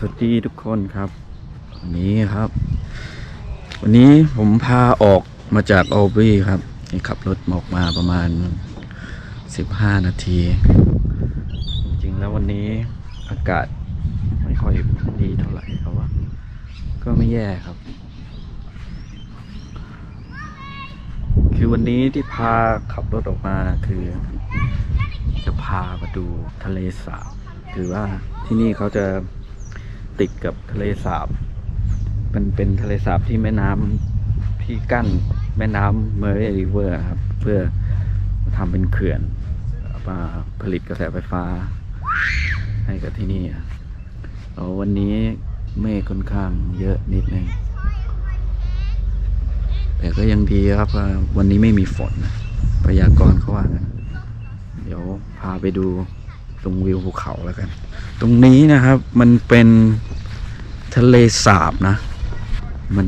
สวัสดีทุกคนครับวันนี้ครับ วันนี้ผมพาออกมาจากโอเบรีครับขับรถออกมาประมาณ 15 นาที จริงๆแล้ววันนี้อากาศไม่ค่อยดีเท่าไหร่ครับว่า ก็ไม่แย่ครับ คือวันนี้ที่พาขับรถออกมาคือ จะพามาดูทะเลสาบคือว่าที่นี่เขาจะ ติดกับทะเลสาบ มันเป็นทะเลสาบที่แม่น้ำที่กั้นแม่น้ำเมอร์เรริเวอร์ครับ เพื่อทำเป็นเขื่อนมาผลิตกระแสไฟฟ้า ให้กับที่นี่วันนี้เมฆค่อนข้างเยอะนิดนึง แต่ก็ยังดีครับวันนี้ไม่มีฝนนะพยากรณ์เขาว่างั้นเดี๋ยวพาไปดู ตรงวิวภูเขาแล้วกัน ตรงนี้นะครับมันเป็นทะเลสาบนะ มัน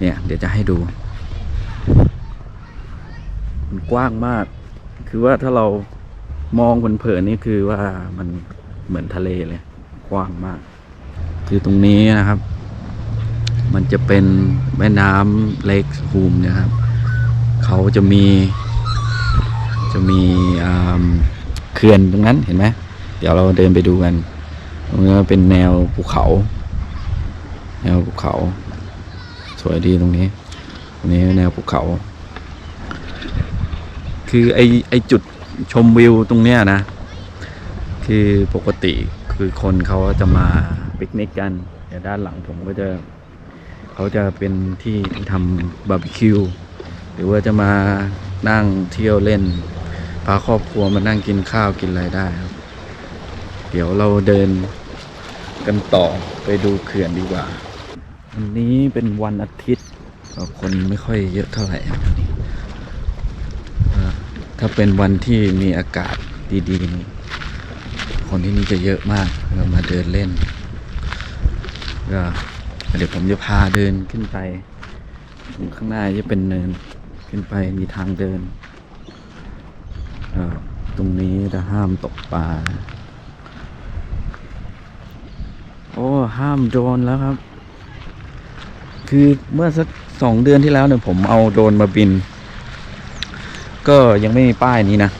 เนี่ยเดี๋ยวจะให้ดู มันกว้างมาก คือว่าถ้าเรามองเผินๆนี่คือว่ามันเหมือนทะเลเลย กว้างมาก คือตรงนี้นะครับ มันจะเป็นแม่น้ำเลคฮูมนี่ยครับ เขาจะมี จะมีอ่าเขื่อนตรงนั้นเห็นไหม ดี๋ยวเราเดินไปดูกันตรงนี้เป็นแนวภูเขา แนวภูเขา สวยดีตรงนี้ ตรงนี้แนวภูเขา คือไอไอจุดชมวิวตรงเนี้ยนะ คือปกติคือคนเขาจะมาปิกนิกกันเดี๋ยวด้านหลังผมก็จะเขาจะเป็นที่ที่ทำบาร์บีคิวหรือว่าจะมานั่งเที่ยวเล่นพาครอบครัวมานั่งกินข้าวกินอะไรได้ครับ เดี๋ยวเราเดินกันต่อไปดูเขื่อนดีกว่า วันนี้เป็นวันอาทิตย์คนไม่ค่อยเยอะเท่าไหร่ ถ้าเป็นวันที่มีอากาศดีๆนี่คนที่นี่จะเยอะมากเรามาเดินเล่นก็เดี๋ยวผมจะพาเดินขึ้นไปตรงข้างหน้าจะเป็นเนินขึ้นไปมีทางเดิน ตรงนี้จะห้ามตกปลา โอ้ ห้ามโดรนแล้วครับ คือเมื่อสักสองเดือนที่แล้วเนี่ยผมเอาโดรนมาบิน ก็ยังไม่มีป้ายนี้นะ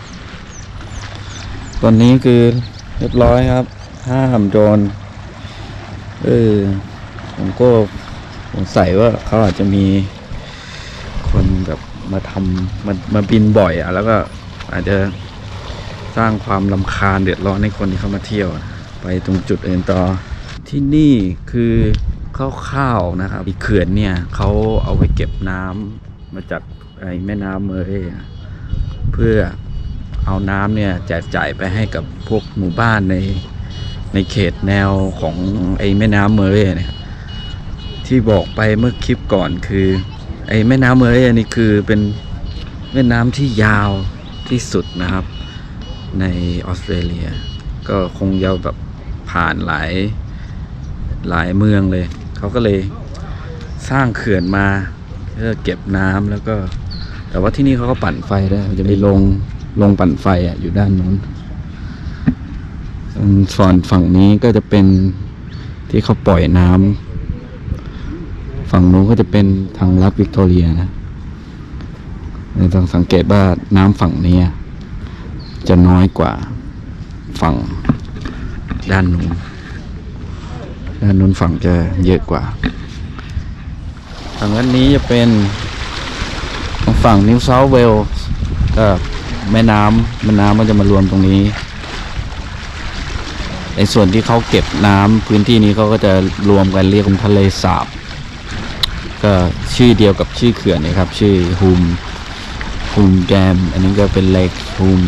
ตอนนี้คือเรียบร้อยครับ ห้ามโดรนเออผมก็สงสัยว่าเขาอาจจะมีคนแบบมาทำมามาบินบ่อยอะแล้วก็อาจจะสร้างความลำคาญเดือดร้อนให้คนที่เข้ามาเที่ยว ไปตรงจุดอื่นต่อ ที่นี่คือข้าวๆนะครับอีเขื่อนเนี่ยเขาเอาไว้เก็บน้ำมาจากไอ้แม่น้ำเมอร์เรย์เพื่อเอาน้ำเนี่ยแจกจ่ายไปให้กับพวกหมู่บ้านในในเขตแนวของไอ้แม่น้ำเมอร์เรย์เนี่ยที่บอกไปเมื่อคลิปก่อนคือ ไอ้แม่น้ำเมอร์เรย์นี่คือเป็นแม่น้ำที่ยาวที่สุดนะครับ ในออสเตรเลีย ก็คงยาวแบบผ่านหลาย หลายเมืองเลย เขาก็เลยสร้างเขื่อนมาเพื่อเก็บน้ำแล้วก็ แต่ว่าที่นี่เขาก็ปั่นไฟได้มันจะมีลงลงปั่นไฟอะอยู่ด้านนู้นส่วนฝั่งนี้ก็จะเป็นที่เขาปล่อยน้ำฝั่งนู้นก็จะเป็นทางรัฐวิกตอเรียนะเราต้องสังเกตว่าน้ำฝั่งนี้จะน้อยกว่าฝั่งด้านนู้น ด้านนู้นฝั่งจะเยอะกว่าฝั่งด้านนี้จะเป็นฝั่งนิวเซาเวลก็แม่น้ำแม่น้ำมันจะมารวมตรงนี้ในส่วนที่เขาเก็บน้ำพื้นที่นี้เขาก็จะรวมกันเรียกว่าทะเลสาบ ก็ชื่อเดียวกับชื่อเขื่อนนะครับ ชื่อฮูมฮูมแดม อันนี้ก็เป็นเลคฮูม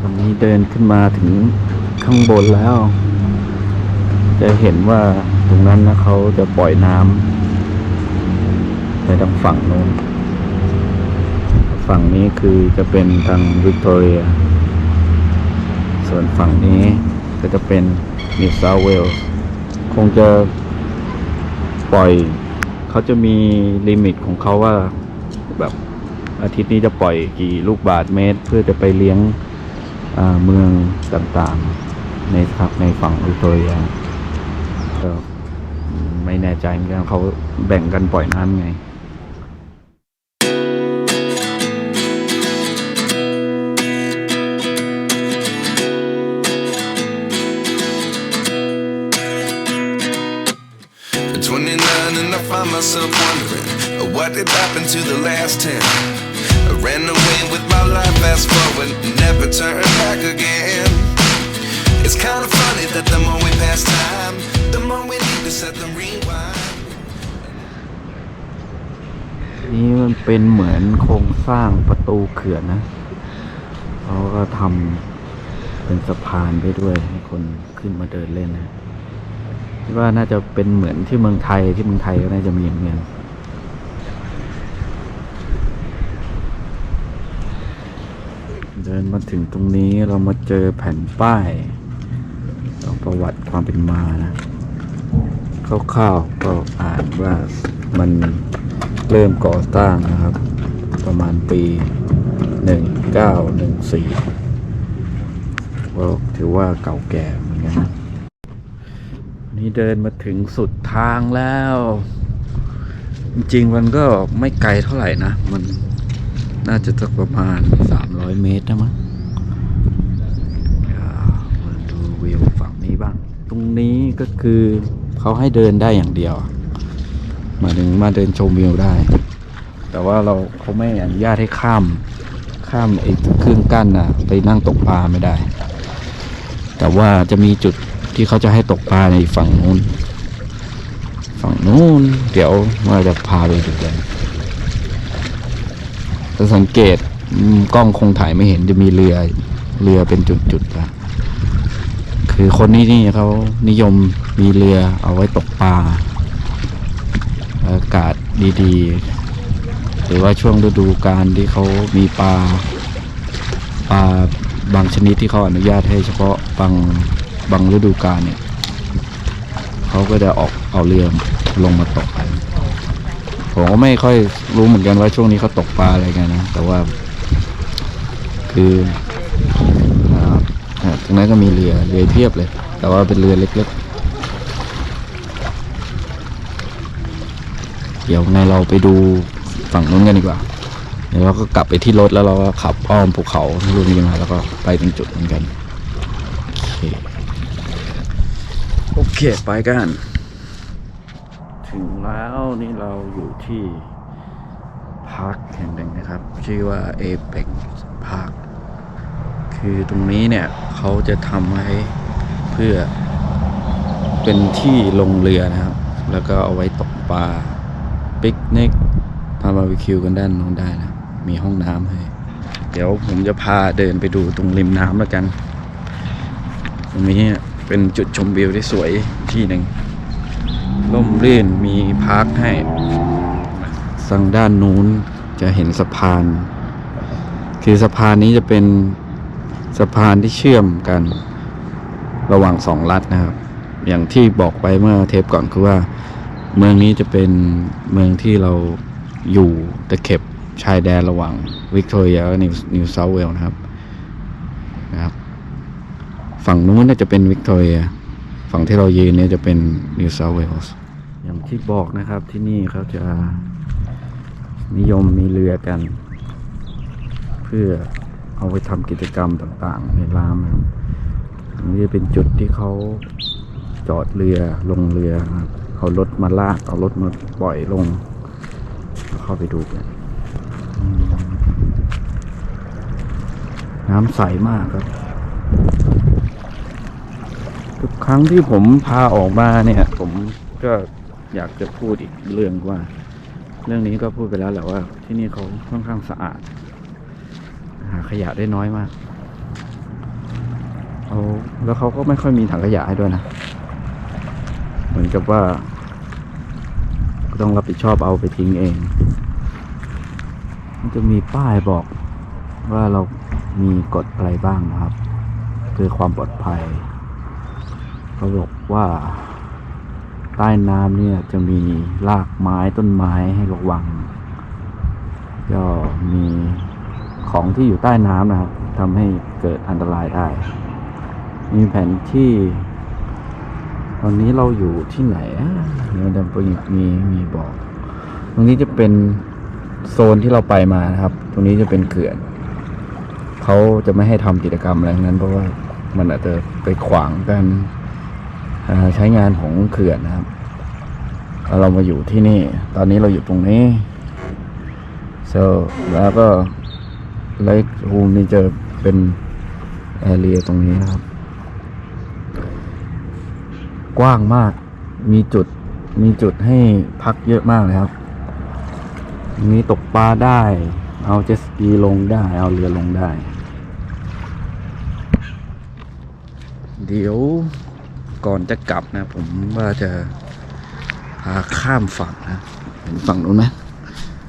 ตอนนี้เดินขึ้นมาถึงข้างบนแล้ว จะเห็นว่าตรงนั้นนะเขาจะปล่อยน้ำไปทางฝั่งโน้น ฝั่งนี้คือจะเป็นทางวิกตอเรีย ส่วนฝั่งนี้ก็จะเป็นนิวเซาเวลคงจะปล่อย เขาจะมีลิมิตของเขาว่าแบบอาทิตย์นี้จะปล่อยกี่ลูกบาทเมตร เพื่อจะไปเลี้ยงเมืองต่างๆ ในครับในฝั่งวิกตอเรีย ก็ไม่แน่ใจเหมือนกันเขาแบ่งกันปล่อยน้ำไง At 29 and I find myself wondering uh, what did happen to the last 10. I ran away with my life, fast forward, never turn back again. It's kind of funny that the more นี่มันเป็นเหมือนโครงสร้างประตูเขื่อนนะเขาก็ทำเป็นสะพานไปด้วยให้คนขึ้นมาเดินเล่นนะคิดว่าน่าจะเป็นเหมือนที่เมืองไทยที่เมืองไทยก็น่าจะมีเหมือนกันเดินมาถึงตรงนี้เรามาเจอแผ่นป้ายของประวัติความเป็นมานะคร่าวๆก็อ่านว่ามัน เริ่มก่อสร้างนะครับ ประมาณปี 1914ก็ถือว่าเก่าแก่เหมือนกันนี่เดินมาถึงสุดทางแล้ว จริงๆมันก็ไม่ไกลเท่าไหร่นะ มันน่าจะสักประมาณ 300 เมตรนะมั้งมาดูวิวฝั่งนี้บ้าง ตรงนี้ก็คือเขาให้เดินได้อย่างเดียว มาถึงมาเดินชมวิวได้ แต่ว่าเราเขาไม่อนุญาตให้ข้าม ข้ามไอ้เครื่องกั้นนะไปนั่งตกปลาไม่ได้ แต่ว่าจะมีจุดที่เขาจะให้ตกปลาในฝั่งนู้น ฝั่งนู้น เดี๋ยวว่าจะพาไปดูกันจะสังเกตกล้องคงถ่ายไม่เห็นจะมีเรือเรือเป็นจุดๆอะคือคนนี้นี่เขานิยมมีเรือเอาไว้ตกปลา อากาศดีๆ หรือว่าช่วงฤดูกาลที่เขามีปลาปลาบางชนิดที่เขาอนุญาตให้เฉพาะบางบางฤดูกาลเนี่ยเขาก็จะออกเอาเรือลงมาตกกันผมก็ไม่ค่อยรู้เหมือนกันว่าช่วงนี้เขาตกปลาอะไรกันนะ แต่ว่า คือตรงนั้นก็มีเรือเรือเพียบเลย แต่ว่าเป็นเรือเล็ก ๆ เดี๋ยวไงเราไปดูฝั่งนู้นกันดีกว่า เดี๋ยวเราก็กลับไปที่รถแล้วเราก็ขับอ้อมภูเขาลูกนี้มาแล้วก็ไปถึงจุดเหมือนกันโอเคโอเค ไปกัน ถึงแล้วนี่เราอยู่ที่พาร์คแห่งหนึ่งนะครับ ชื่อว่า Apex Park คือตรงนี้เนี่ยเขาจะทำไว้เพื่อเป็นที่ลงเรือนะครับ แล้วก็เอาไว้ตกปลา ปิกนิกทำบาร์บีคิวกันด้านโน้นได้นะ มีห้องน้ำให้ เดี๋ยวผมจะพาเดินไปดูตรงริมน้ำแล้วกัน ตรงนี้เป็นจุดชมวิวที่สวยที่หนึ่งร่มรื่นมีพาร์คให้สั่งด้านนู้นจะเห็นสะพาน คือสะพานนี้จะเป็นสะพานที่เชื่อมกัน ระหว่างสองรัฐนะครับ อย่างที่บอกไปเมื่อเทปก่อนคือว่า เมืองนี้จะเป็นเมืองที่เราอยู่ตะเข็บชายแดนระหว่างวิกตอเรียและนิวเซาเวลนะครับนะครับ ฝั่งนู้นน่าจะเป็นวิกตอเรีย ฝั่งที่เรายืนเนี่ยจะเป็นนิวเซาเวลส์อย่างที่บอกนะครับที่นี่เขาจะนิยมมีเรือกัน เพื่อเอาไปทำกิจกรรมต่างๆ ในรามนะครับอันนี้จะเป็นจุดที่เขาจอดเรือลงเรือครับ เอารถมาลาก เอารถมาปล่อยลง เข้าไปดูกันน้ำใสมากครับ ทุกครั้งที่ผมพาออกมาเนี่ย ผมก็อยากจะพูดอีกเรื่องว่า เรื่องนี้ก็พูดไปแล้วแหละว่า ที่นี่เขาค่อนข้างสะอาด หาขยะได้น้อยมากเอาแล้วเขาก็ไม่ค่อยมีถังขยะให้ด้วยนะ มือนกับว่า ต้องรับผิดชอบเอาไปทิ้งเอง มันจะมีป้ายบอกว่าเรามีกฎอะไรบ้างนะครับ คือความปลอดภัยเขาบอกว่า ใต้น้ำเนี่ยจะมีรากไม้ต้นไม้ให้ระวัง ก็มีของที่อยู่ใต้น้ำนะครับทำให้เกิดอันตรายได้ มีแผนที่ ตอนนี้เราอยู่ที่ไหนอะเดี๋ยวจะมีมีมีบอกตรงนี้จะเป็นโซนที่เราไปมานะครับ ตรงนี้จะเป็นเขื่อนเขาจะไม่ให้ทำกิจกรรมอะไรนั้น เพราะว่ามันอาจจะไปขวางการใช้งานของเขื่อนนะครับ เรามาอยู่ที่นี่ ตอนนี้เราอยู่ตรงนี้ so แล้วก็ไลค์ฮูมนี่จะเป็นแอเรียตรงนี้นะครับ กว้างมาก มีจุด มีจุดให้พักเยอะมากเลยครับ มีตกปลาได้ เอาเจตสกีลงได้ เอาเรือลงได้ เดี๋ยวก่อนจะกลับนะ ผมว่าจะพาข้ามฝั่งนะเห็นฝั่งนู้นไหม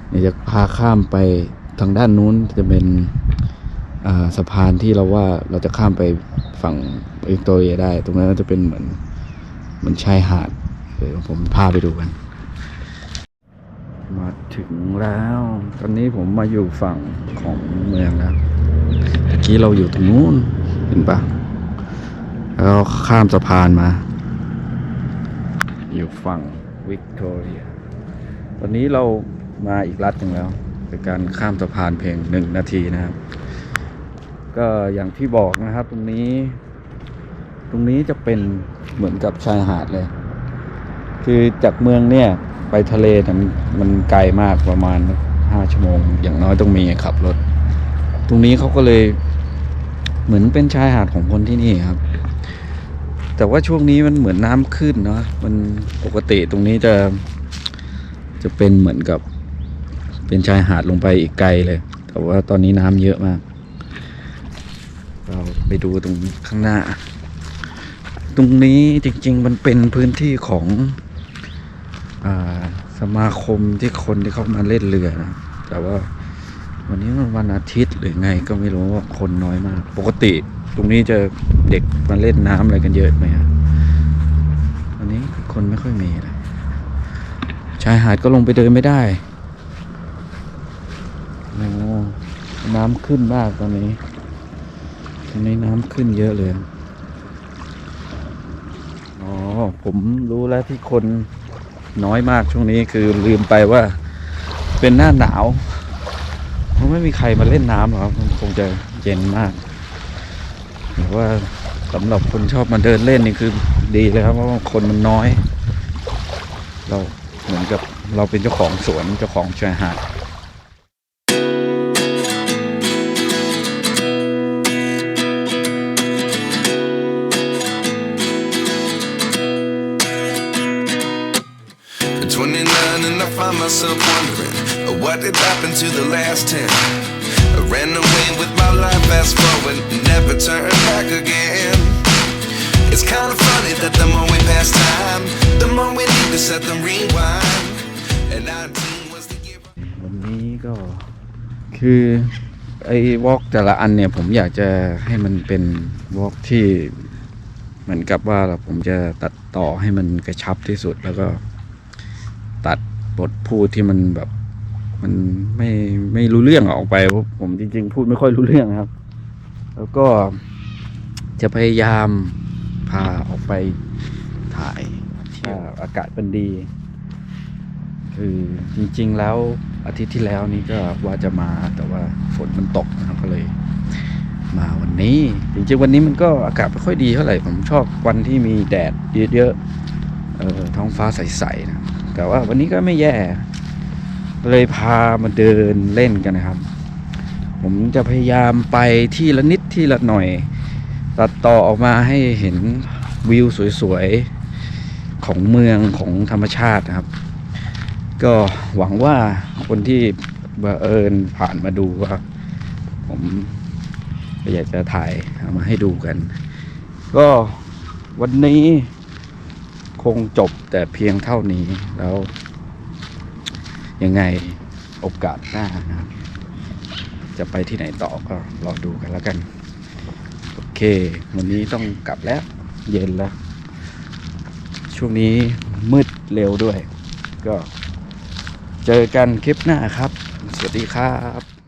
เดี๋ยวจะพาข้ามไปทางด้านนู้นจะเป็นสะพานที่เราว่าเราจะข้ามไปฝั่งวิกตเรียได้ ตรงนั้นจะเป็นเหมือน เหมือนชายหาดเดี๋ยวผมพาไปดูกัน มาถึงแล้ว ตอนนี้ผมมาอยู่ฝั่งของเมืองแล้วเมื่อกี้เราอยู่ตรงนู้นเห็นปะแล้วข้ามสะพานมา อยู่ฝั่งวิกตอเรียตอนนี้เรามาอีกรัฐหนึ่งแล้วเป็นการข้ามสะพานเพียงหนึ่งนาทีนะครับ ก็อย่างที่บอกนะครับตรงนี้ ตรงนี้จะเป็นเหมือนกับชายหาดเลย คือจากเมืองเนี่ยไปทะเลมันมันไกลมากประมาณห้าชั่วโมง อย่างน้อยต้องมีขับรถ ตรงนี้เขาก็เลยเหมือนเป็นชายหาดของคนที่นี่ครับ แต่ว่าช่วงนี้มันเหมือนน้ำขึ้นเนาะมันปกติตรงนี้จะจะเป็นเหมือนกับเป็นชายหาดลงไปอีกไกลเลย แต่ว่าตอนนี้น้ำเยอะมาก เราไปดูตรงข้างหน้า ตรงนี้จริง ๆ มันเป็นพื้นที่ของอสมาคมที่คนที่เขามาเล่นเรือนะ แต่ว่าวันนี้มันวันอาทิตย์หรือไงก็ไม่รู้ว่าคนน้อยมาก ปกติตรงนี้จะเด็กมาเล่นน้ำอะไรกันเยอะไหมครับวันนี้คนไม่ค่อยมีเลยชายหาดก็ลงไปเดินไม่ได้น้ำขึ้นมากตอนนี้ตอนนี้น้ำขึ้นเยอะเลย ผมรู้แล้วที่คนน้อยมากช่วงนี้คือลืมไปว่าเป็นหน้าหนาวมันไม่มีใครมาเล่นน้ำหรอกครับคงจะเย็นมากแต่ว่าสำหรับคนชอบมาเดินเล่นนี่คือดีเลยครับเพราะว่าคนมันน้อย เราเหมือนกับเราเป็นเจ้าของสวนเจ้าของชายหาด happened to the last 10. I ran away with my life, fast forward, never turn back again. It's kind of funny that the more we pass time, the more we need to set them rewind. And 19 was the year. วันนี้ก็คือไอ้วอล์กแต่ละอันเนี่ยผมอยากจะให้มันเป็นวอล์กที่เหมือนกับว่าผมจะตัดต่อให้มันกระชับที่สุดแล้วก็ตัดบทพูดที่มันแบบ มันไม่ไม่รู้เรื่องออกไปเพราะผมจริง ๆ พูดไม่ค่อยรู้เรื่องครับ แล้วก็จะพยายามพาออกไปถ่ายที่อากาศเป็นดี คือจริง ๆ แล้วอาทิตย์ที่แล้วนี่ก็ว่าจะมาแต่ว่าฝนมันตกนะครับก็เลย มาวันนี้ จริงๆวันนี้มันก็อากาศไม่ค่อยดีเท่าไหร่ผมชอบวันที่มีแดดเยอะๆเออท้องฟ้าใสๆนะแต่ว่าวันนี้ก็ไม่แย่ เลยพามาเดินเล่นกันนะครับ ผมจะพยายามไปที่ละนิดที่ละหน่อย ตัดต่อออกมาให้เห็นวิวสวยๆ ของเมืองของธรรมชาตินะครับ ก็หวังว่าคนที่บังเอิญผ่านมาดูว่าผมก็อยากจะถ่ายเอามาให้ดูกัน ก็วันนี้คงจบแต่เพียงเท่านี้แล้ว ยังไงโอกาสหน้านะครับจะไปที่ไหนต่อก็รอดูกันแล้วกัน โอเค วันนี้ต้องกลับแล้ว เย็นแล้ว ช่วงนี้มืดเร็วด้วย ก็เจอกันคลิปหน้าครับ สวัสดีครับ